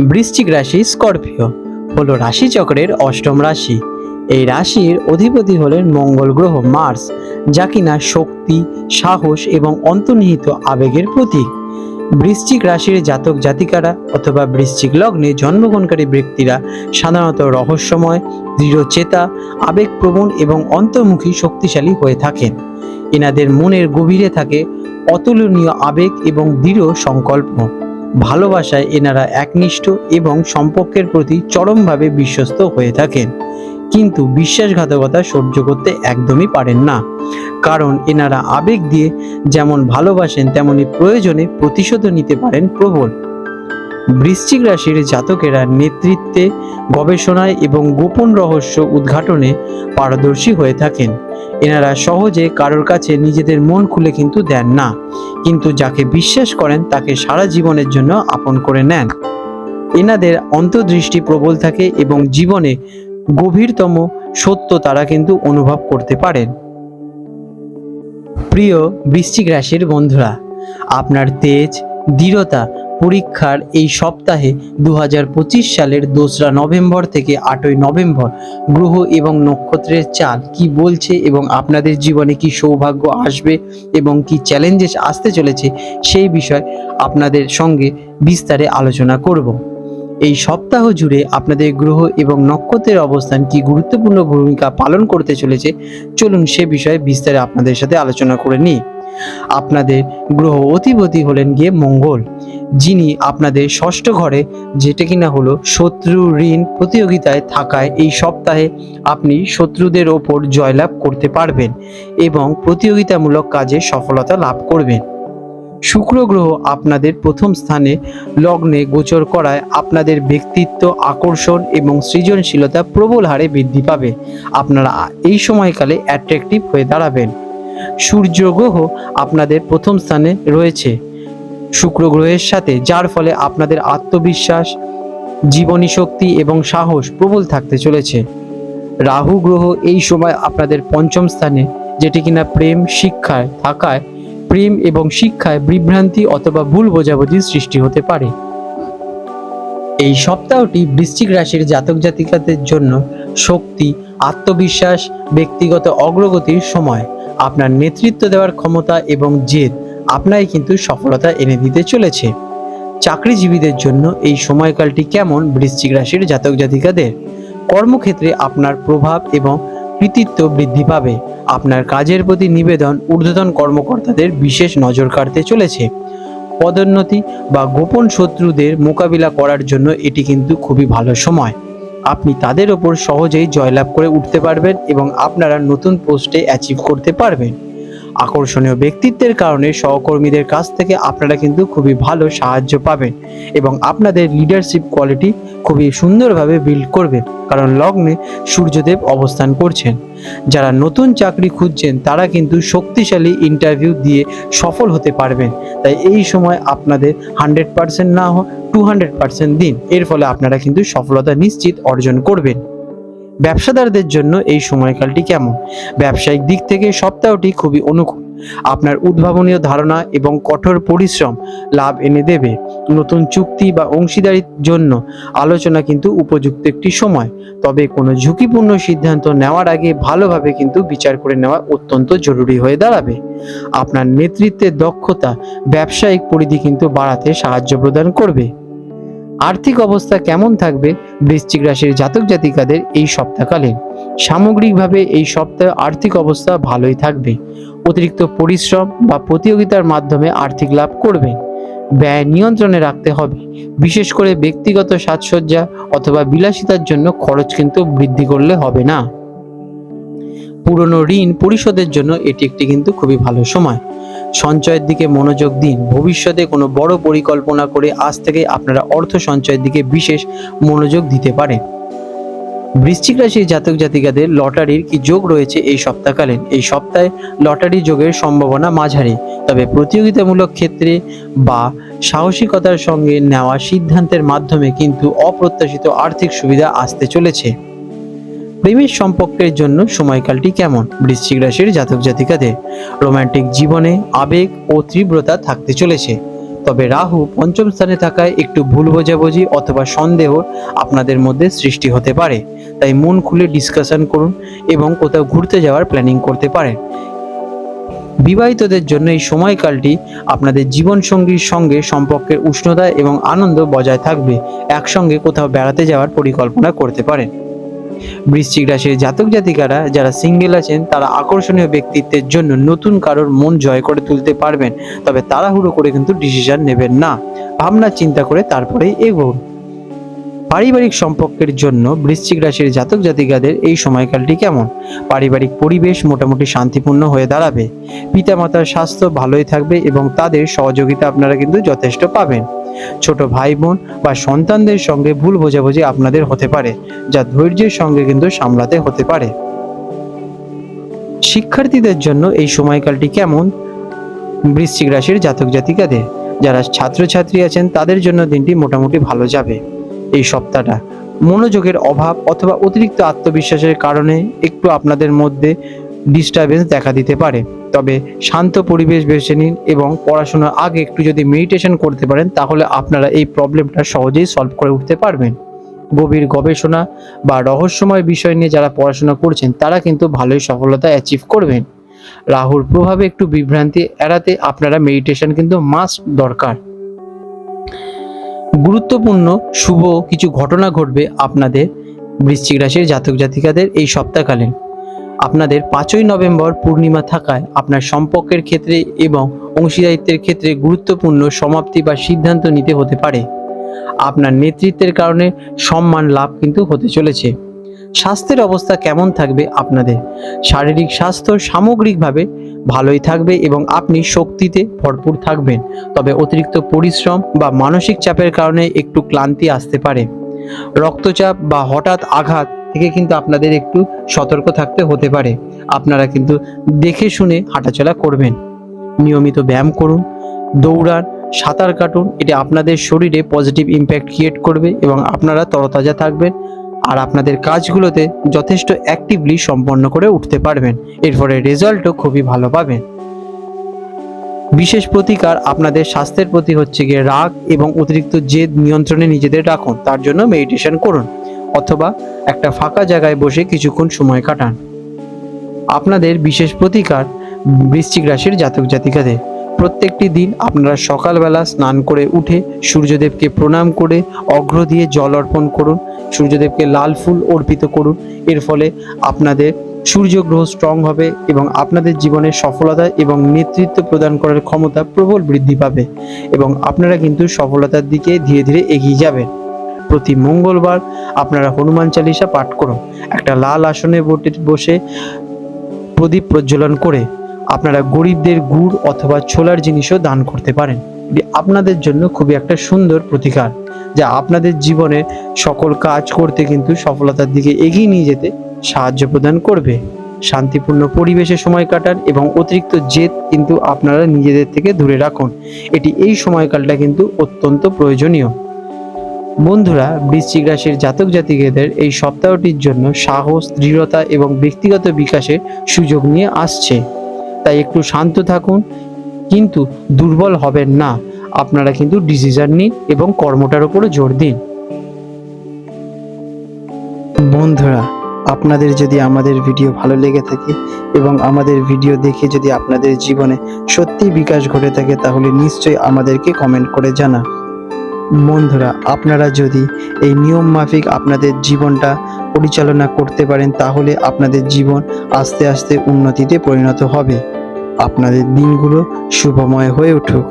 বৃশ্চিক রাশি স্করপিও। হলো রাশিচক্রের অষ্টম রাশি। এই রাশির অধিপতি হলেন মঙ্গল গ্রহ, মার্স, যা কিনা শক্তি, সাহস এবং অন্তর্নিহিত আবেগের প্রতীক। বৃশ্চিক রাশির জাতক জাতিকারা অথবা বৃশ্চিক লগ্নে জন্মগ্রহণকারী ব্যক্তিরা সাধারণত রহস্যময়, দৃঢ়চেতা, আবেগপ্রবণ এবং অন্তর্মুখী শক্তিশালী হয়ে থাকেন। এনাদের মনের গভীরে থাকে অতুলনীয় আবেগ এবং দৃঢ় সংকল্প। ভালোবাসায় এনারা একনিষ্ঠ এবং সম্পর্কের প্রতি চরমভাবে বিশ্বস্ত হয়ে থাকেন। কিন্তু বিশ্বাসঘাতকতা সহ্য করতে একদমই পারেন না। কারণ এনারা আবেগ দিয়ে যেমন ভালোবাসেন তেমনই প্রয়োজনে প্রতিশোধ নিতে পারেন প্রবল। বৃশ্চিক রাশির জাতকেরা নেতৃত্বে, গবেষণায় এবং গোপন রহস্য উদ্ঘাটনে পারদর্শী হয়ে থাকেন। এনারা সহজে কারোর কাছে নিজেদের মন খুলে কিন্তু দেন না, কিন্তু যাকে বিশ্বাস করেন তাকে সারা জীবনের জন্য আপন করে নেন। এনাদের অন্তর্দৃষ্টি প্রবল থাকে এবং জীবনে গভীরতম সত্য তারা কিন্তু অনুভব করতে পারেন। প্রিয় বৃশ্চিক রাশির বন্ধুরা, আপনার তেজ, দৃঢ়তা পরীক্ষার এই সপ্তাহে দু হাজার পঁচিশ সালের দোসরা নভেম্বর থেকে আটই নভেম্বর গ্রহ এবং নক্ষত্রের চাল কি বলছে এবং আপনাদের জীবনে কি সৌভাগ্য আসবে এবং কি চ্যালেঞ্জেস আসতে চলেছে সেই বিষয় আপনাদের সঙ্গে বিস্তারে আলোচনা করব। এই সপ্তাহ জুড়ে আপনাদের গ্রহ এবং নক্ষত্রের অবস্থান কি গুরুত্বপূর্ণ ভূমিকা পালন করতে চলেছে চলুন সে বিষয়ে বিস্তারে আপনাদের সাথে আলোচনা করে নিই। আপনাদের গ্রহ অধিপতি হলেন গিয়ে মঙ্গল। যিনি আপনাদের ষষ্ঠ ঘরে, যেটা কিনা হলো শত্রু ঋণ প্রতিযোগিতায় থাকায় এই সপ্তাহে আপনি শত্রুদের ওপর জয়লাভ করতে পারবেন এবং প্রতিযোগিতামূলক কাজে সফলতা লাভ করবেন। শুক্র গ্রহ আপনাদের প্রথম স্থানে, লগ্নে গোচর করায় আপনাদের ব্যক্তিত্ব আকর্ষণ এবং সৃজনশীলতা প্রবল হারে বৃদ্ধি পাবে। আপনারা এই সময়কালে অ্যাট্রাকটিভ হয়ে দাঁড়াবেন। সূর্য গ্রহ আপনাদের প্রথম স্থানে রয়েছে। শুক্র গ্রহের সাথে, যার ফলে আপনাদের আত্মবিশ্বাস, জীবনী শক্তি এবং সাহস প্রবল থাকতে চলেছে। রাহু গ্রহ এই সময় আপনাদের পঞ্চম স্থানে, যেটি কিনা প্রেম, শিক্ষায় থাকায়, প্রেম এবং শিক্ষায় বিভ্রান্তি অথবা ভুল বোঝাবুঝির সৃষ্টি হতে পারে। এই সপ্তাহটি বৃশ্চিক রাশির জাতক জাতিকাদের জন্য শক্তি, আত্মবিশ্বাস, ব্যক্তিগত অগ্রগতির সময়। আপনার নেতৃত্ব দেওয়ার ক্ষমতা এবং জেদ আপনাকে কিন্তু সফলতা এনে দিতে চলেছে। চাকরিজীবীদের জন্য এই সময়কালটি কেমন বৃশ্চিক রাশির জাতক জাতিকাদের? কর্মক্ষেত্রে আপনার প্রভাব এবং কৃতিত্ব বৃদ্ধি পাবে। আপনার কাজের প্রতি নিবেদন ঊর্ধ্বতন কর্মকর্তাদের বিশেষ নজর কাড়তে চলেছে। পদোন্নতি বা গোপন শত্রুদের মোকাবিলা করার জন্য এটি কিন্তু খুবই ভালো সময়। আপনি তাদের ওপর সহজেই জয়লাভ করে উঠতে পারবেন এবং আপনারা নতুন পোস্টে অ্যাচিভ করতে পারবেন। আকর্ষণীয় ব্যক্তিত্বের কারণে সহকর্মীদের কাছ থেকে আপনারা কিন্তু খুবই ভালো সাহায্য পাবেন এবং আপনাদের লিডারশিপ কোয়ালিটি খুবই সুন্দরভাবে বিল্ড করবে। কারণ লগ্নে সূর্যদেব অবস্থান করছেন। যারা নতুন চাকরি খুঁজছেন, তারা কিন্তু শক্তিশালী ইন্টারভিউ দিয়ে সফল হতে পারবেন। তাই এই সময় আপনাদের হান্ড্রেড পার্সেন্ট না হোক টু হান্ড্রেড পার্সেন্ট দিন। এর ফলে আপনারা কিন্তু সফলতা নিশ্চিত অর্জন করবেন। ব্যবসাদারদের জন্য এই সময়কালটি কেমন? ব্যবসায়িক দিক থেকে সপ্তাহটি খুবই অনুকূল। আপনার উদ্ভাবনীয় ধারণা এবং কঠোর পরিশ্রম লাভ এনে দেবে। নতুন চুক্তি বা অংশীদারির জন্য আলোচনা কিন্তু উপযুক্ত একটি সময়। তবে কোনো ঝুঁকিপূর্ণ সিদ্ধান্ত নেওয়ার আগে ভালোভাবে কিন্তু বিচার করে নেওয়া অত্যন্ত জরুরি হয়ে দাঁড়াবে। আপনার নেতৃত্বের দক্ষতা ব্যবসায়িক পরিধি কিন্তু বাড়াতে সাহায্য প্রদান করবে। আর্থিক অবস্থা কেমন থাকবে বৃশ্চিক রাশির জাতক জাতিকাদের এই সপ্তাহকালে? সামগ্রিকভাবে এই সপ্তাহে আর্থিক অবস্থা ভালোই থাকবে। অতিরিক্ত পরিশ্রম বা প্রতিযোগিতার মাধ্যমে আর্থিক লাভ করবেন ব্যয় নিয়ন্ত্রণে রাখতে হবে। বিশেষ করে ব্যক্তিগত সাজসজ্জা অথবা বিলাসিতার জন্য খরচ কিন্তু বৃদ্ধি করলে হবে না। পুরনো ঋণ পরিশোধের জন্য এটি একটি কিন্তু খুবই ভালো সময়। সঞ্চয়ের দিকে মনোযোগ দিন। ভবিষ্যতে কোনো বড় পরিকল্পনা করে আজ থেকে আপনারা অর্থ সঞ্চয়ের দিকে বিশেষ মনোযোগ দিতে পারেন। বৃশ্চিক রাশির জাতক জাতিকাদের লটারির কি যোগ রয়েছে এই সপ্তাহকালীন এই সপ্তাহে লটারি যোগের সম্ভাবনা মাঝারি। তবে প্রতিযোগিতামূলক ক্ষেত্রে বা সাহসিকতার সঙ্গে নেওয়া সিদ্ধান্তের মাধ্যমে কিন্তু অপ্রত্যাশিত আর্থিক সুবিধা আসতে চলেছে। প্রেমের সম্পর্কের জন্য সময়কালটি কেমন? বৃশ্চিক রাশির জাতক জাতিকাদের রোমান্টিক জীবনে আবেগ ও তীব্রতা থাকতে চলেছে। তবে রাহু পঞ্চম স্থানে থাকায় একটু ভুল বোঝাবুঝি অথবা সন্দেহ আপনাদের মধ্যে সৃষ্টি হতে পারে। তাই মন খুলে ডিসকাশন করুন এবং কোথাও ঘুরতে যাওয়ার প্ল্যানিং করতে পারেন। বিবাহিতদের জন্য এই সময়কালটি আপনাদের জীবনসঙ্গীর সঙ্গে সম্পর্কের উষ্ণতা এবং আনন্দ বজায় থাকবে। একসঙ্গে কোথাও বেড়াতে যাওয়ার পরিকল্পনা করতে পারেন। বৃশ্চিক রাশির জাতক জাতিকারা যারা সিঙ্গেল আছেন, তারা আকর্ষণীয় ব্যক্তিত্বের জন্য নতুন কারোর মন জয় করে তুলতে পারবেন। তবে তাড়াহুড়ো করে কিন্তু ডিসিশন নেবেন না। ভাবনা, চিন্তা করে তারপরেই এগোন। পারিবারিক সম্পর্কের জন্য বৃশ্চিক রাশির জাতক জাতিকাদের এই সময়কালটি কেমন? পারিবারিক পরিবেশ মোটামুটি শান্তিপূর্ণ হয়ে দাঁড়াবে। পিতামাতার স্বাস্থ্য ভালোই থাকবে এবং তাদের সহযোগিতা আপনারা কিন্তু যথেষ্ট পাবেন। ছোট ভাই বোন বা সন্তানদের সঙ্গে ভুল বোঝাবুঝি আপনাদের হতে পারে, যা ধৈর্যের সঙ্গে কিন্তু সামলাতে হতে পারে। শিক্ষার্থীদের জন্য এই সময়কালটি কেমন? বৃশ্চিক রাশির জাতক জাতিকাদের, যারা ছাত্রছাত্রী আছেন, তাদের জন্য দিনটি মোটামুটি ভালো যাবে। এই সপ্তাহটা। মনোযোগের অভাব অথবা অতিরিক্ত আত্মবিশ্বাসের কারণে একটু আপনাদের মধ্যে ডিস্টারবেন্স দেখা দিতে পারে। তবে শান্ত পরিবেশ বেছে নিন এবং পড়াশোনার আগে একটু যদি মেডিটেশন করতে পারেন, তাহলে আপনারা এই প্রবলেমটা সহজেই সলভ করে উঠতে পারবেন। গভীর গবেষণা বা রহস্যময় বিষয় নিয়ে যারা পড়াশোনা করছেন, তারা কিন্তু ভালোই সফলতা অ্যাচিভ করবেন। রাহুর প্রভাবে একটু বিভ্রান্তি এড়াতে আপনারা মেডিটেশন কিন্তু মাস্ট দরকার। গুরুত্বপূর্ণ শুভ কিছু ঘটনা ঘটবে আপনাদের বৃশ্চিক রাশির জাতক জাতিকাদের এই সপ্তাহকালীন। আপনাদের পাঁচই নভেম্বর পূর্ণিমা থাকায় আপনার সম্পর্কের ক্ষেত্রে এবং অংশীদারিত্বের ক্ষেত্রে গুরুত্বপূর্ণ সমাপ্তি বা সিদ্ধান্ত নিতে হতে পারে। আপনার নেতৃত্বের কারণে সম্মান লাভ কিন্তু হতে চলেছে। স্বাস্থ্যের অবস্থা কেমন থাকবে আপনাদের? শারীরিক স্বাস্থ্য সামগ্রিকভাবে ভালোই থাকবে এবং আপনি শক্তিতে ভরপুর থাকবেন। তবে অতিরিক্ত পরিশ্রম বা মানসিক চাপের কারণে একটু ক্লান্তি আসতে পারে। রক্তচাপ বা হঠাৎ আঘাত থেকে কিন্তু আপনাদের একটু সতর্ক থাকতে হতে পারে। আপনারা কিন্তু দেখে শুনে হাঁটাচলা করবেন। নিয়মিত ব্যায়াম করুন, দৌড়ান, সাঁতার কাটুন, এটা আপনাদের শরীরে পজিটিভ ইম্প্যাক্ট ক্রিয়েট করবে এবং আপনারা তরতাজা থাকবেন। আর আপনাদের কাজগুলোতে যথেষ্ট অ্যাক্টিভলি সম্পন্ন করে উঠতে পারবেন। এর ফলে রেজাল্টও খুবই ভালো পাবেন। বিশেষ প্রতিকার আপনাদের স্বাস্থ্যের প্রতি হচ্ছে গিয়ে রাগ এবং অতিরিক্ত জেদ নিয়ন্ত্রণে নিজেদের রাখুন। তার জন্য মেডিটেশন করুন অথবা একটা ফাঁকা জায়গায় বসে কিছুক্ষণ সময় কাটান। আপনাদের বিশেষ প্রতিকার বৃশ্চিক রাশির জাতক জাতিকাদের। প্রত্যেকটি দিন আপনারা সকালবেলা স্নান করে উঠে সূর্যদেবকে প্রণাম করে অগ্র দিয়ে জল অর্পণ করুন। সূর্যদেবকে লাল ফুল অর্পিত করুন। এর ফলে আপনাদের সূর্যগ্রহ স্ট্রং হবে এবং আপনাদের জীবনের সফলতা এবং নেতৃত্ব প্রদান করার ক্ষমতা প্রবল বৃদ্ধি পাবে এবং আপনারা কিন্তু সফলতার দিকে ধীরে ধীরে এগিয়ে যাবেন। প্রতি মঙ্গলবার আপনারা হনুমান চালিসা পাঠ করুন। একটা লাল আসনে বসে প্রদীপ প্রজ্বলন করে আপনারা গরিবদের গুড় অথবা ছোলার জিনিসও দান করতে পারেন। এটি আপনাদের জন্য খুবই একটা সুন্দর প্রতিকার, যা আপনাদের জীবনে সকল কাজ করতে কিন্তু সফলতার দিকে এগিয়ে নিয়ে যেতে সাহায্য প্রদান করবে। শান্তিপূর্ণ পরিবেশে সময় কাটান এবং অতিরিক্ত জেদ কিন্তু আপনারা নিজেদের থেকে দূরে রাখুন। এটি এই সময়কালটা কিন্তু অত্যন্ত প্রয়োজনীয়। বন্ধুরা, বৃশ্চিক রাশির জাতক জাতিকেদের এই সপ্তাহটির জন্য সাহস, দৃঢ়তা এবং ব্যক্তিগত বিকাশের সুযোগ নিয়ে আসছে। তাই একটু শান্ত থাকুন কিন্তু দুর্বল হবেন না। আপনারা কিন্তু ডিসিশন নিন এবং কর্মটার উপরে জোর দিন। বন্ধুরা, আপনাদের যদি আমাদের ভিডিও ভালো লেগে থাকে এবং আমাদের ভিডিও দেখে যদি আপনাদের জীবনে সত্যি বিকাশ ঘটে থাকে, তাহলে নিশ্চয়ই আমাদেরকে কমেন্ট করে জানা বন্ধুরা, আপনারা যদি এই নিয়ম মাফিক আপনাদের জীবনটা পরিচালনা করতে পারেন, তাহলে আপনাদের জীবন আস্তে আস্তে উন্নতিতে পরিণত হবে। আপনাদের দিনগুলো শুভময় হয়ে উঠুক।